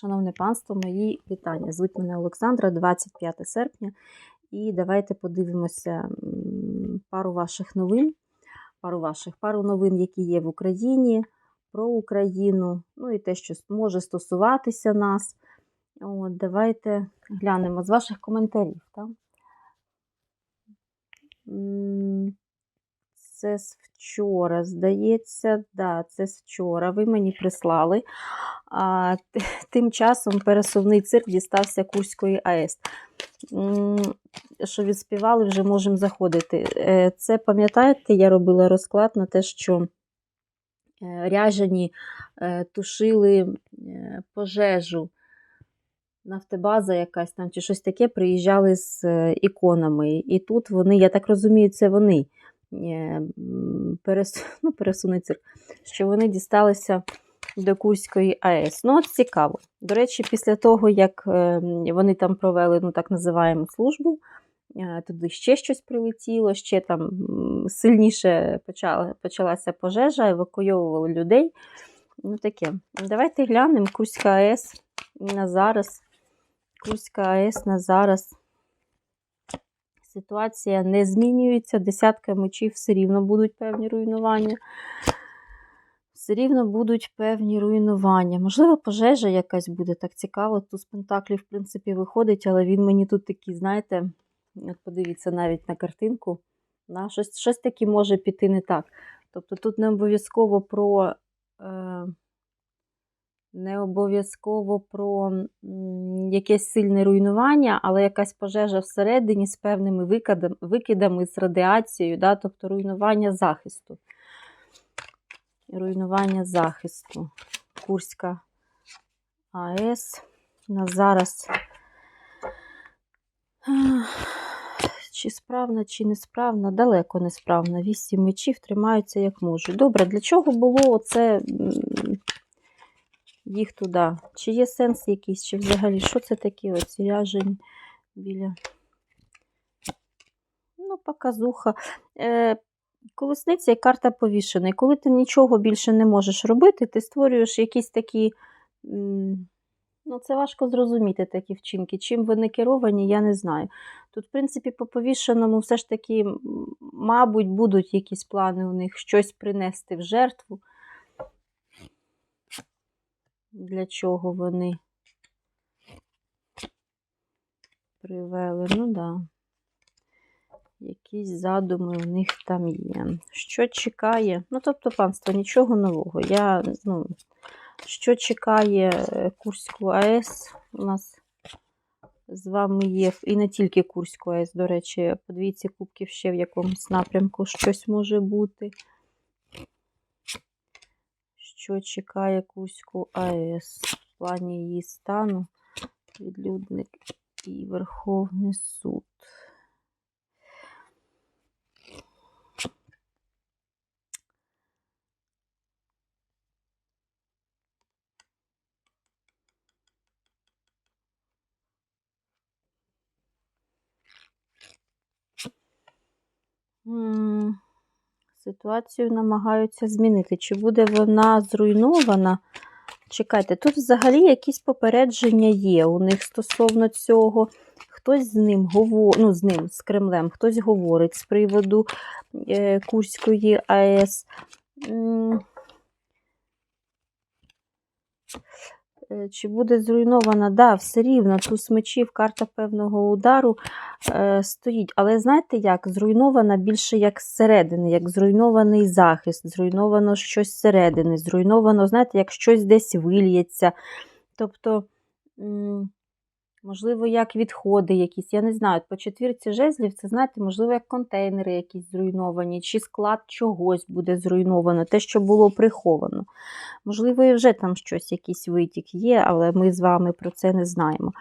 Шановне панство, мої вітання. Звуть мене Олександра, 25 серпня. І давайте подивимося пару ваших новин. Пару ваших, пару новин, які є в Україні, про Україну, ну і те, що може стосуватися нас. От, давайте глянемо з ваших коментарів. Так? Це з вчора, здається, да, це з вчора. Ви мені прислали. А, тим часом пересувний цирк дістався Курської АЕС. Що відспівали, вже можемо заходити. Е, Це пам'ятаєте, я робила розклад на те, що е, ряжені е, тушили пожежу. Нафтебаза якась там чи щось таке приїжджали з іконами. І тут вони, я так розумію, це вони перес, ну, пересуний цирк, що вони дісталися до Курської АЕС. Ну, от цікаво. До речі, після того, як е, вони там провели ну, так називаємо службу, е, туди ще щось прилетіло, ще там сильніше почала, почалася пожежа, евакуйовували людей. Ну, таке. Давайте глянемо Курська АЕС на зараз. Курська АЕС на зараз. Ситуація не змінюється, десятка мечів все рівно будуть певні руйнування. Все рівно будуть певні руйнування. Можливо, пожежа якась буде так цікаво. Тут з Пентаклів, в принципі, виходить, але він мені тут такий, знаєте, от подивіться навіть на картинку. Да, щось, щось таке може піти не так. Тобто тут не обов'язково про. Е, не обов'язково про якесь сильне руйнування, але якась пожежа всередині з певними викидами, з радіацією, да, тобто руйнування захисту. Руйнування захисту. Курська АЕС. На зараз. Чи справна, чи несправна? Далеко несправна. Вісім мечів тримаються як можуть. Добре, для чого було оце м, їх туди? Чи є сенс якийсь, чи взагалі що це таке оці ряжені біля. Ну, показуха. Е, колесниця і карта повішена. Коли ти нічого більше не можеш робити, ти створюєш якісь такі. Ну, це важко зрозуміти такі вчинки. Чим вони керовані, я не знаю. Тут, в принципі, по повішеному все ж таки, мабуть, будуть якісь плани у них щось принести в жертву. Для чого вони привели? Ну. Да. Якісь задуми у них там є. Що чекає? Ну, тобто, панство, нічого нового. Я, ну, що чекає е, Курську АЕС? У нас з вами є, і не тільки Курську АЕС, до речі, по двійці кубків ще в якомусь напрямку щось може бути. Що чекає Курську АЕС в плані її стану, відлюдник і Верховний суд. М, Ситуацію намагаються змінити. Чи буде вона зруйнована? Чекайте, тут взагалі якісь попередження є у них стосовно цього. Хтось з ним говорить, ну, з ним, з Кремлем, хтось говорить з приводу е, Курської АЕС. Е, Чи буде зруйнована? Да, все рівно. Туз мечів, карта певного удару е, стоїть. Але знаєте як? Зруйнована більше як зсередини, як зруйнований захист, зруйновано щось зсередини, зруйновано, знаєте, як щось десь вильється. Тобто, м, можливо, як відходи якісь, я не знаю. По четвірці жезлів, це, знаєте, можливо, як контейнери якісь зруйновані, чи склад чогось буде зруйновано, те, що було приховано. Можливо, і вже там щось, якийсь витік є, але ми з вами про це не знаємо.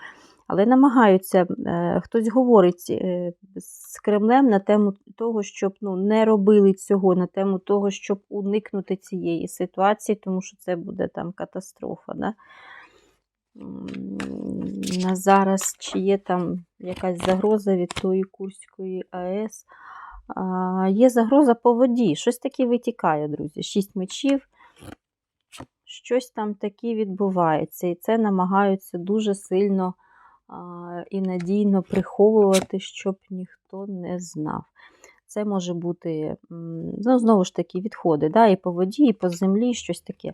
Але намагаються, е, хтось говорить е, з Кремлем на тему того, щоб ну, не робили цього, на тему того, щоб уникнути цієї ситуації, тому що це буде там катастрофа. Да? На зараз чи є там якась загроза від тої Курської АЕС. Є загроза по воді. Щось таке витікає, друзі. Шість мечів. щось там таке відбувається, і це намагаються дуже сильно і надійно приховувати, щоб ніхто не знав. Це може бути, ну, знову ж таки, відходи, да, і по воді, і по землі, щось таке.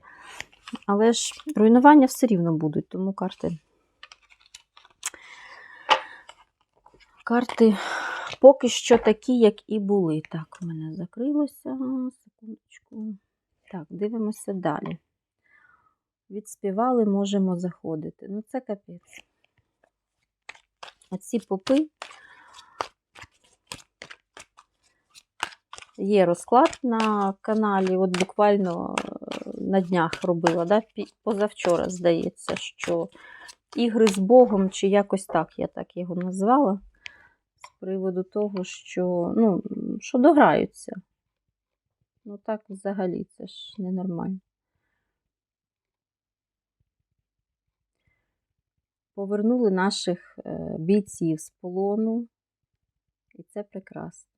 Але ж руйнування все рівно будуть, тому карти. Карти поки що такі, як і були. Так, у мене закрилося. Секундочку. Так, дивимося далі. Відспівали, можемо заходити. Ну, це капець. Оці попи. Є розклад на каналі, от буквально на днях робила, да? позавчора, здається, що ігри з Богом, чи якось так, я так його назвала, з приводу того, що, ну, що дограються. Ну так взагалі, це ж ненормально. Повернули наших е, бійців з полону, і це прекрасно.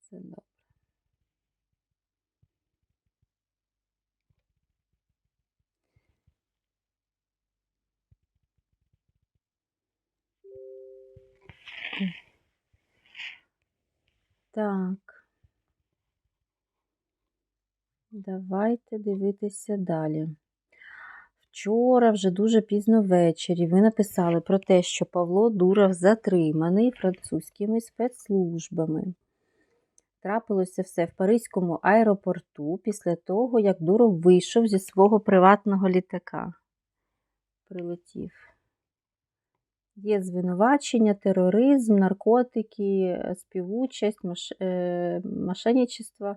Це добре. Так. Давайте дивитися далі. Вчора, вже дуже пізно ввечері, ви написали про те, що Павло Дуров затриманий французькими спецслужбами. Трапилося все в Паризькому аеропорту після того, як Дуров вийшов зі свого приватного літака. Прилетів. Є звинувачення, тероризм, наркотики, співучасть, маш... е... мошенничество,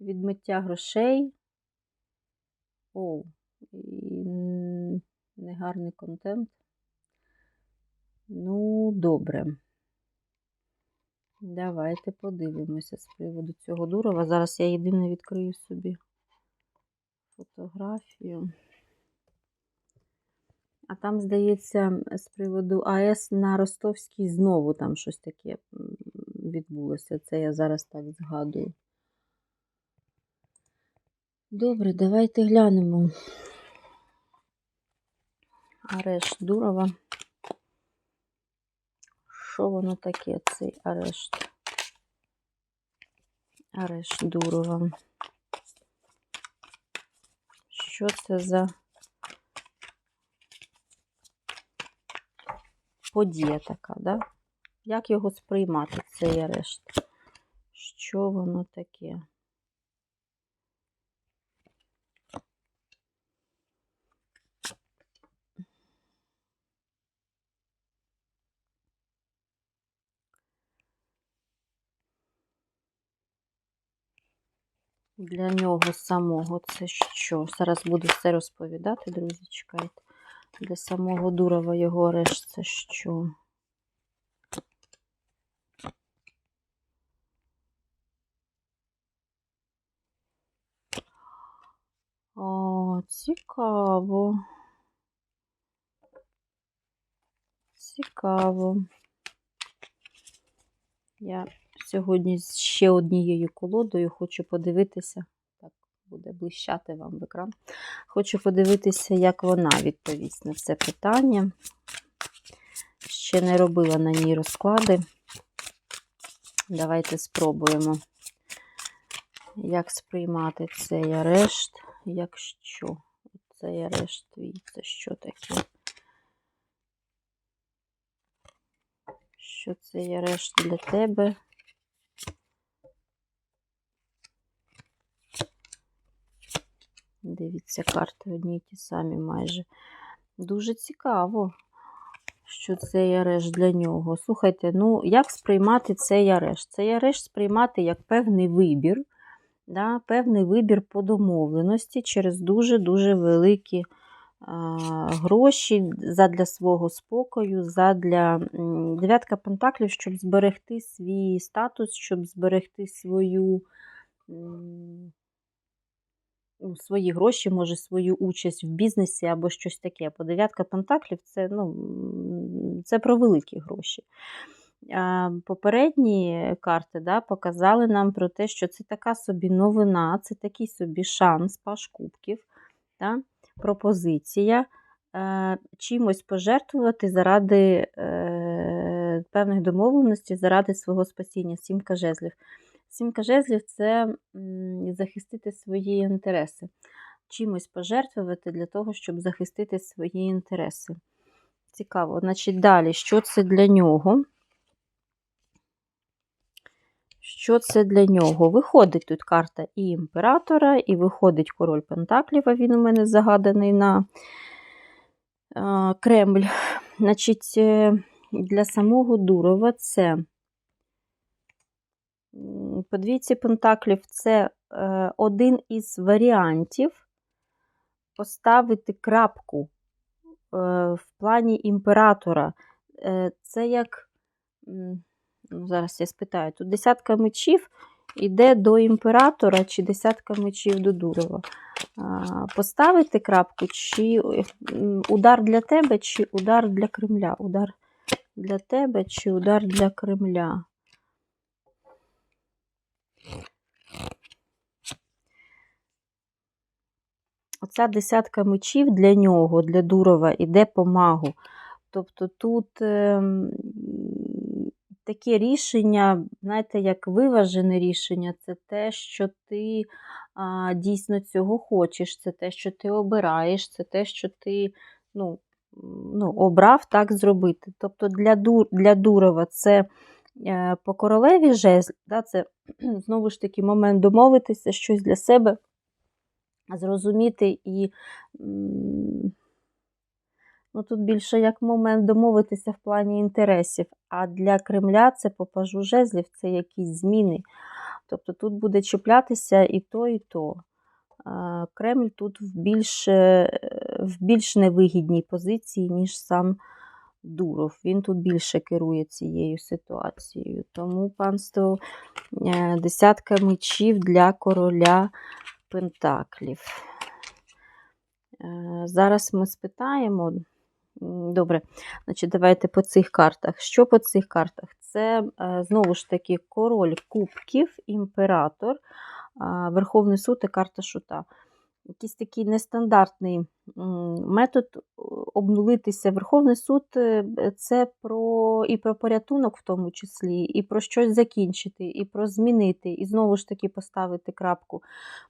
відмиття грошей. Оу, негарний контент. Ну, добре. Давайте подивимося з приводу цього Дурова. Зараз я єдине відкрию собі фотографію. А там, здається, з приводу АЕС на Ростовській знову там щось таке відбулося. Це я зараз так згадую. Добре, давайте глянемо. Арешт Дурова. Що воно таке, цей арешт? Арешт Дурова. Що це за подія така, да? Як його сприймати, цей арешт? Що воно таке? Для нього самого це що? Зараз буду все розповідати, друзі, чекайте. Для самого Дурова його арешт це що? О, цікаво. Цікаво. Я сьогодні з ще однією колодою хочу подивитися. Буде блищати вам в екран. Хочу подивитися, як вона відповість на це питання. Ще не робила на ній розклади. Давайте спробуємо, як сприймати цей арешт, якщо цей арешт твій, це що таке? Що цей арешт для тебе? Дивіться, карти одні й ті самі майже. Дуже цікаво, що цей арешт для нього. Слухайте, ну як сприймати цей арешт? Цей арешт сприймати як певний вибір, да, певний вибір по домовленості через дуже-дуже великі гроші задля свого спокою, задля дев'ятка пентаклів, щоб зберегти свій статус, щоб зберегти свою. Ну, свої гроші, може, свою участь в бізнесі або щось таке. Бо дев'ятка пентаклів це, ну, це про великі гроші. попередні карти да, показали нам про те, що це така собі новина, це такий собі шанс паш кубків, да, пропозиція е, чимось пожертвувати заради е, певних домовленостей, заради свого спасіння, сімка жезлів. Сімка жезлів це захистити свої інтереси. Чимось пожертвувати для того, щоб захистити свої інтереси. Цікаво. Значить, далі, що це для нього? Що це для нього? Виходить тут карта і імператора, і виходить король Пентаклів, а він у мене загаданий на е, Кремль. Значить, е, для самого Дурова це по двійці Пентаклів це е, один із варіантів поставити крапку е, в плані імператора. Е, Це як. Ну, зараз я спитаю, тут десятка мечів іде до імператора чи десятка мечів до Дурова. Поставити крапку, чи удар для тебе, чи удар для Кремля. Удар для тебе, чи удар для Кремля. Оця десятка мечів для нього, для Дурова, іде по магу. Тобто тут ем, таке рішення, знаєте, як виважене рішення, це те, що ти а, дійсно цього хочеш, це те, що ти обираєш, це те, що ти ну, ну, обрав так зробити. Тобто для, Дур, для Дурова це е, по королеві жезл, да, це знову ж таки момент домовитися, щось для себе зрозуміти і. Ну, тут більше як момент домовитися в плані інтересів. А для Кремля це по пажу жезлів, це якісь зміни. Тобто тут буде чіплятися і то, і то. Кремль тут в більш, е, в більш невигідній позиції, ніж сам Дуров. Він тут більше керує цією ситуацією. Тому панство е, десятка мечів для короля Пентаклів. Е, Зараз ми спитаємо. Добре, значить, давайте по цих картах. Що по цих картах? Це е, знову ж таки король кубків, імператор, Верховний суд і карта шута. Якийсь такий нестандартний метод е, обнулитися. Верховний суд е, це про і про порятунок, в тому числі, і про щось закінчити, і про змінити, і знову ж таки поставити крапку.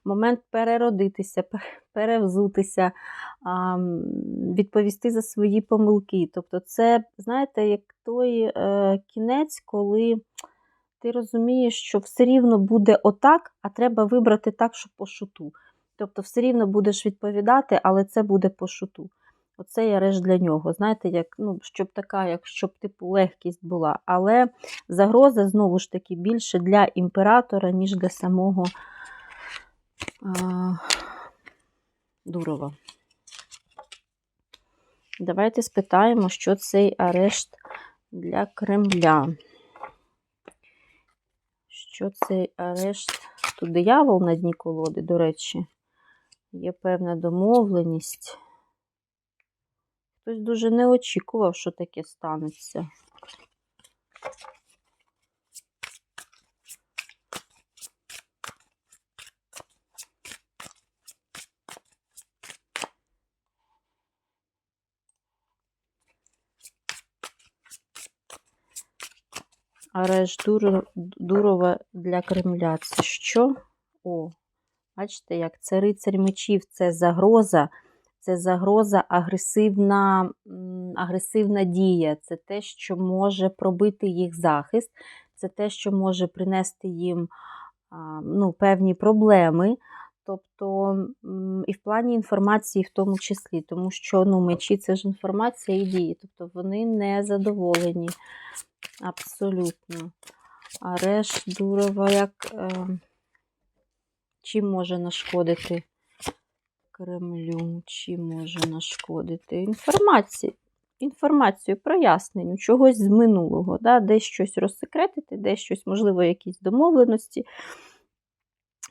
Момент переродитися, перевзутися, відповісти за свої помилки. Тобто, це, знаєте, як той е, кінець, коли ти розумієш, що все рівно буде отак, а треба вибрати так, щоб по шуту. Тобто, все рівно будеш відповідати, але це буде по шуту. Оце є реж для нього. Знаєте, як, ну, щоб така, як щоб типу легкість була. Але загроза знову ж таки більше для імператора, ніж для самого а, Дурова. Давайте спитаємо, що цей арешт для Кремля. Що цей арешт? Тут диявол на дні колоди, до речі, є певна домовленість. Хтось дуже не очікував, що таке станеться. Дуро- Дурова для Кремля. Це що? О, бачите, як це рицарь мечів, це загроза, це загроза, агресивна, агресивна дія. Це те, що може пробити їх захист, це те, що може принести їм ну, певні проблеми. Тобто і в плані інформації в тому числі, тому що ну, мечі це ж інформація і дії. Тобто вони не задоволені. Абсолютно. Ареш Дурова як е, чим може нашкодити Кремлю? Чим може нашкодити? Інформації. Інформацію, проясненню, чогось з минулого, да? десь щось розсекретити, десь щось, можливо, якісь домовленості.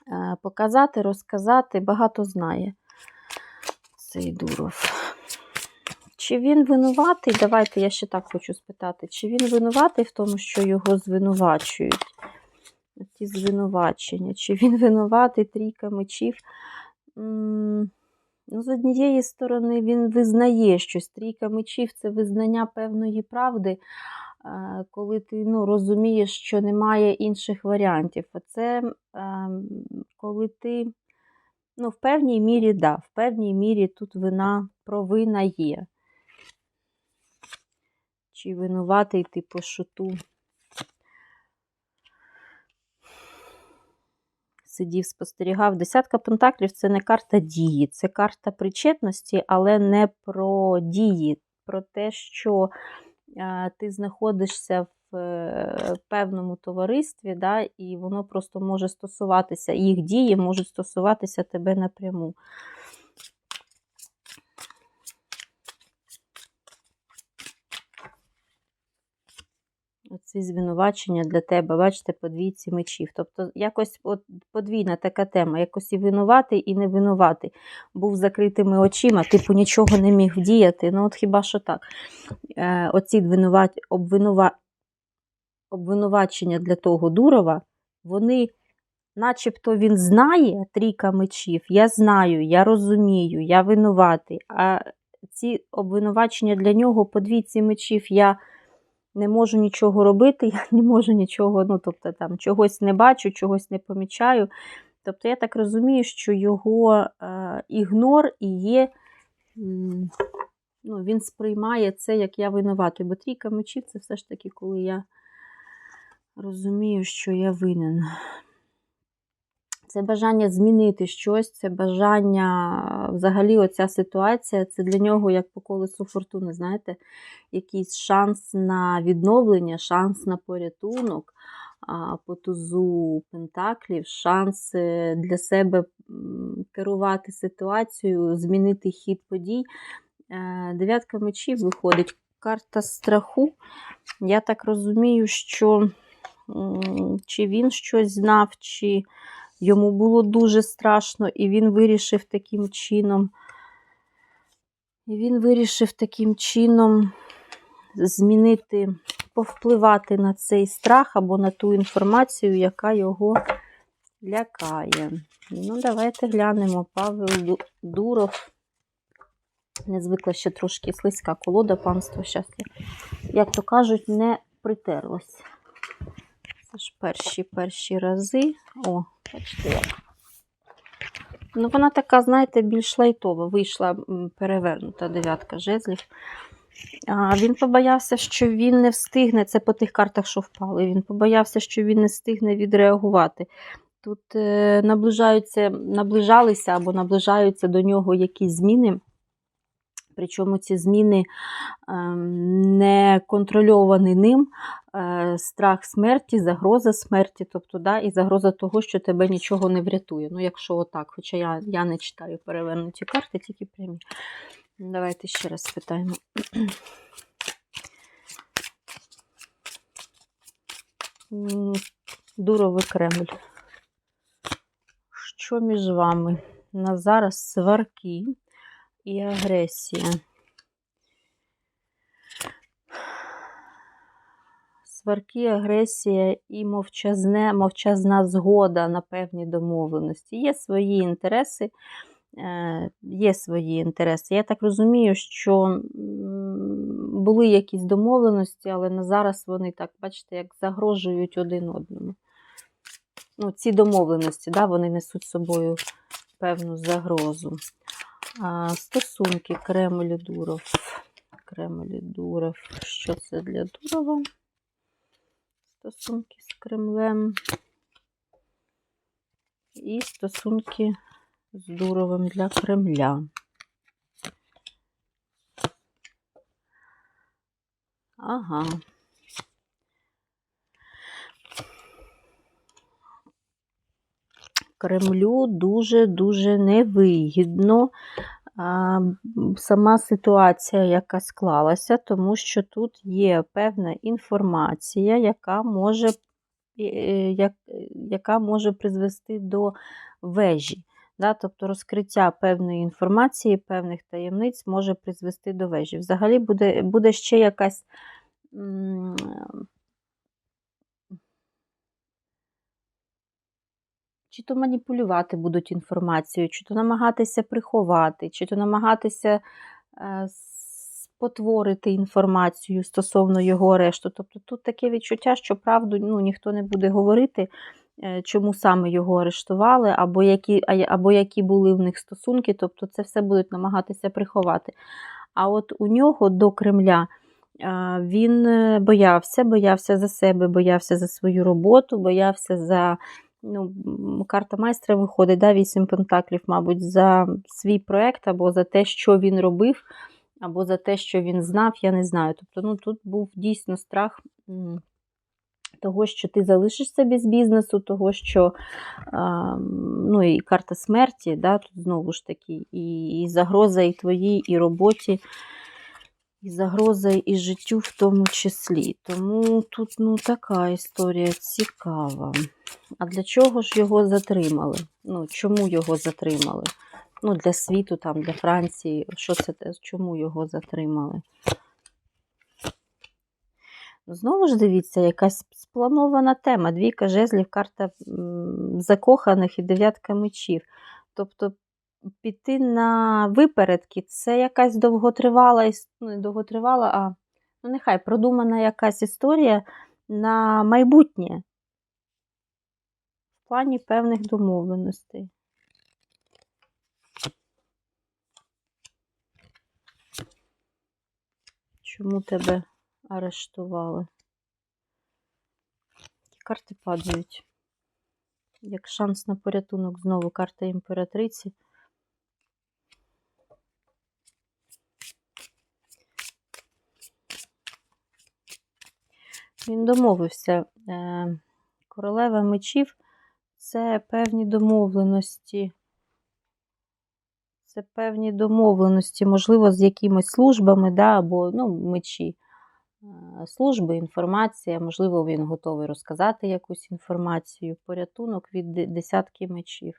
Е, показати, розказати, багато знає цей Дуров. Чи він винуватий? Давайте я ще так хочу спитати. Чи він винуватий в тому, що його звинувачують? Ті звинувачення. Чи він винуватий трійка мечів? Ну, з однієї сторони, він визнає щось. Трійка мечів це визнання певної правди, е, коли ти ну, розумієш, що немає інших варіантів. А це ем, коли ти ну, в певній мірі, да, в певній мірі тут вина провина є. Чи винуватий ти по шуту. Сидів, спостерігав. Десятка пентаклів це не карта дії, це карта причетності, але не про дії, про те, що е, ти знаходишся в е, певному товаристві, да, і воно просто може стосуватися, їх дії можуть стосуватися тебе напряму. Оці звинувачення для тебе, бачите, по двійці мечів. Тобто, якось от подвійна така тема, якось і винуватий, і не винуватий. Був закритими очима, типу нічого не міг вдіяти. Ну, от хіба що так. Е, Оці винуват... обвинува... обвинувачення для того Дурова, вони, начебто, він знає трійка мечів, я знаю, я розумію, я винуватий. А ці обвинувачення для нього по двійці мечів я не можу нічого робити, я не можу нічого, ну, тобто там чогось не бачу, чогось не помічаю. Тобто, я так розумію, що його е, ігнор і є, ну, він сприймає це, як я винуватий. Бо трійка мечів це все ж таки, коли я розумію, що я винен. Це бажання змінити щось, це бажання, взагалі, оця ситуація, це для нього, як по колесу фортуни, знаєте, якийсь шанс на відновлення, шанс на порятунок, по тузу Пентаклів, шанс е, для себе керувати ситуацією, змінити хід подій. Е, Дев'ятка мечів виходить. Карта страху. Я так розумію, що чи він щось знав, чи йому було дуже страшно, і він вирішив таким чином. І він вирішив таким чином змінити, повпливати на цей страх або на ту інформацію, яка його лякає. Ну, давайте глянемо. Павел Дуров. Не звикла ще трошки слизька колода панство. Щас я, як то кажуть, не притерлась. Це ж перші перші рази. О, Ну, вона така, знаєте, більш лайтова. Вийшла перевернута дев'ятка жезлів. А, він побоявся, що він не встигне. Це по тих картах, що впали. Він побоявся, що він не встигне відреагувати. Тут е, наближаються, наближалися або наближаються до нього якісь зміни. Причому ці зміни ем, не контрольовані ним, е, страх смерті, загроза смерті, тобто, да, і загроза того, що тебе нічого не врятує. Ну, якщо отак, хоча я, я не читаю перевернуті карти, тільки прямі. Давайте ще раз спитаємо. Дуровий Кремль. Що між вами? На зараз сварки і агресія. Сварки, агресія і мовчазне, мовчазна згода на певні домовленості. Є свої інтереси. е, Є свої інтереси. Я так розумію, що були якісь домовленості, але на зараз вони так, бачите, як загрожують один одному. Ну, ці домовленості, да, вони несуть з собою певну загрозу. А, Стосунки Кремль Дуров. Кремль Дуров. Що це для Дурова? Стосунки з Кремлем. І стосунки з Дуровим для Кремля. Ага. Кремлю дуже-дуже невигідно сама ситуація, яка склалася, тому що тут є певна інформація, яка може, е, яка може призвести до вежі. Да? Тобто розкриття певної інформації, певних таємниць може призвести до вежі. Взагалі буде, буде ще якась. Чи то маніпулювати будуть інформацією, чи то намагатися приховати, чи то намагатися е, спотворити інформацію стосовно його арешту. Тобто тут таке відчуття, що правду ну, ніхто не буде говорити, е, чому саме його арештували, або які, або які були в них стосунки. Тобто це все будуть намагатися приховати. А от у нього до Кремля е, він боявся, боявся за себе, боявся за свою роботу, боявся за. Ну, карта майстра виходить, да, вісім пентаклів, мабуть, за свій проект або за те, що він робив, або за те, що він знав, я не знаю. Тобто, ну, тут був дійсно страх того, що ти залишишся без бізнесу, того, що ну, і карта смерті, да, тут знову ж таки, і загроза і твоїй, і роботі, і загроза і життю в тому числі. Тому тут ну, така історія цікава. А для чого ж його затримали? Ну, чому його затримали? Ну, для світу, там, для Франції. Що це? те? Чому його затримали? Знову ж дивіться, якась спланована тема. Двійка жезлів, карта закоханих і дев'ятка мечів. Тобто піти на випередки це якась довготривала, ну, не довготривала, а ну, нехай продумана якась історія на майбутнє в плані певних домовленостей. Чому тебе арештували? Які карти падають? Як шанс на порятунок знову карта імператриці. Він домовився. Е, Королева мечів це певні домовленості. Це певні домовленості, можливо, з якимись службами, да, або ну, мечі. Е, Служби, інформація, можливо, він готовий розказати якусь інформацію. Порятунок від десятки мечів.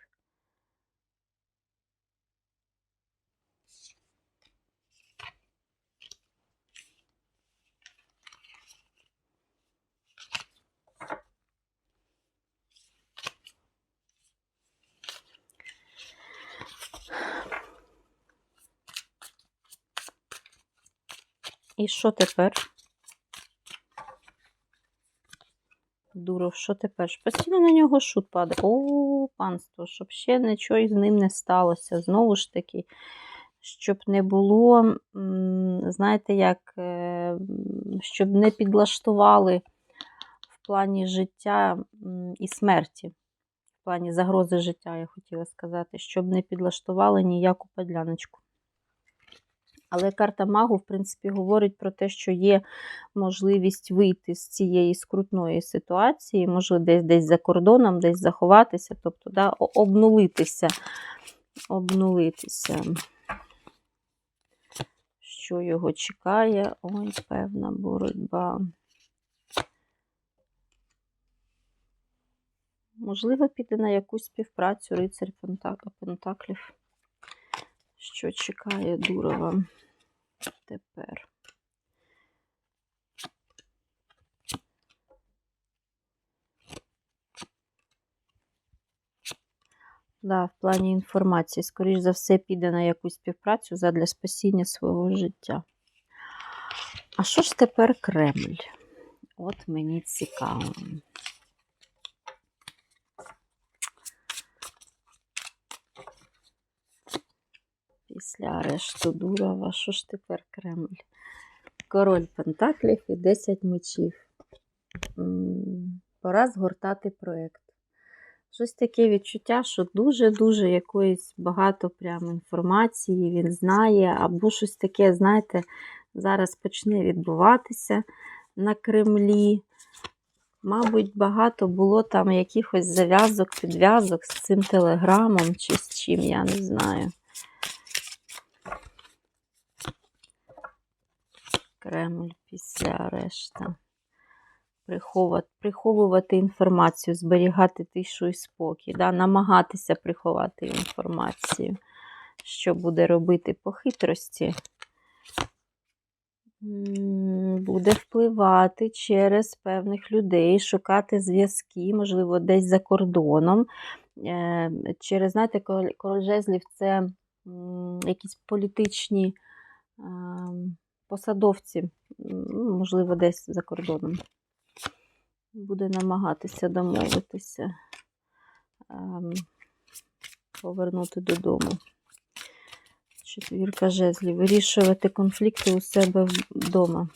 І що тепер? Дуров, що тепер? Постійно на нього шут падає. О, панство, щоб ще нічого з ним не сталося. Знову ж таки, щоб не було, знаєте, як, е, щоб не підлаштували в плані життя і смерті. В плані загрози життя, я хотіла сказати, щоб не підлаштували ніяку подляночку. Але карта магу, в принципі, говорить про те, що є можливість вийти з цієї скрутної ситуації, може десь десь за кордоном, десь заховатися, тобто да, обнулитися. Обнулитися. Що його чекає? Ой, певна боротьба. Можливо, піде на якусь співпрацю рицарь Пентак- Пентаклів. Що чекає Дурова тепер? Да, в плані інформації, скоріш за все, піде на якусь співпрацю задля спасіння свого життя. А що ж тепер Кремль? От мені цікаво. Після арешту Дурова, що ж тепер Кремль? Король Пентаклів і 10 мечів. Пора згортати проєкт. Щось таке відчуття, що дуже-дуже якоїсь багато прям інформації він знає, або щось таке, знаєте, зараз почне відбуватися на Кремлі. Мабуть, багато було там якихось зав'язок, підв'язок з цим телеграмом чи з чим, я не знаю. Кремль після арешта. приховувати, інформацію, зберігати тишу і спокій, да? намагатися приховати інформацію, що буде робити по хитрості. Буде впливати через певних людей, шукати зв'язки, можливо, десь за кордоном. Е, Через, знаєте, король жезлів це якісь політичні посадовці, ну, можливо, десь за кордоном. Буде намагатися домовитися, ем, повернути додому. Четвірка жезлів. Вирішувати конфлікти у себе вдома.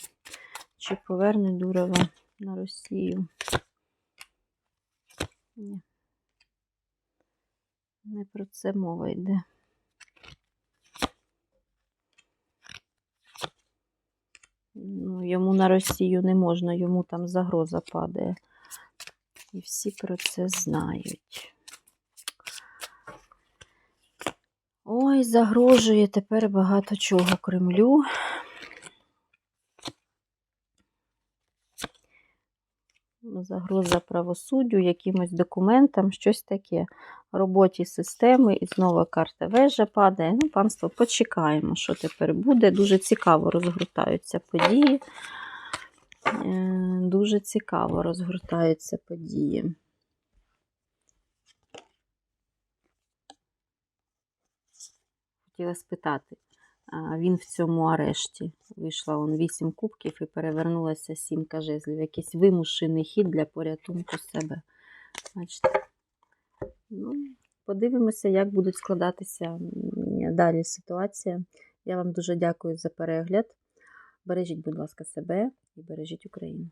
Чи поверне Дурова на Росію? Ні. Не про це мова йде. Ну, йому на Росію не можна, йому там загроза падає. І всі про це знають. Ой, загрожує тепер багато чого Кремлю. Загроза правосуддю, якимось документам, щось таке. Роботі системи, і знову карта вежа падає. Ну, панство, почекаємо, що тепер буде. Дуже цікаво розгортаються події. Е, Дуже цікаво розгортаються події. Хотіла спитати, він в цьому арешті. Вийшла он 8 кубків і перевернулася сімка жезлів. Якийсь вимушений хід для порятунку себе. Бачите? Ну, подивимося, як будуть складатися далі ситуація. Я вам дуже дякую за перегляд. Бережіть, будь ласка, себе і бережіть Україну.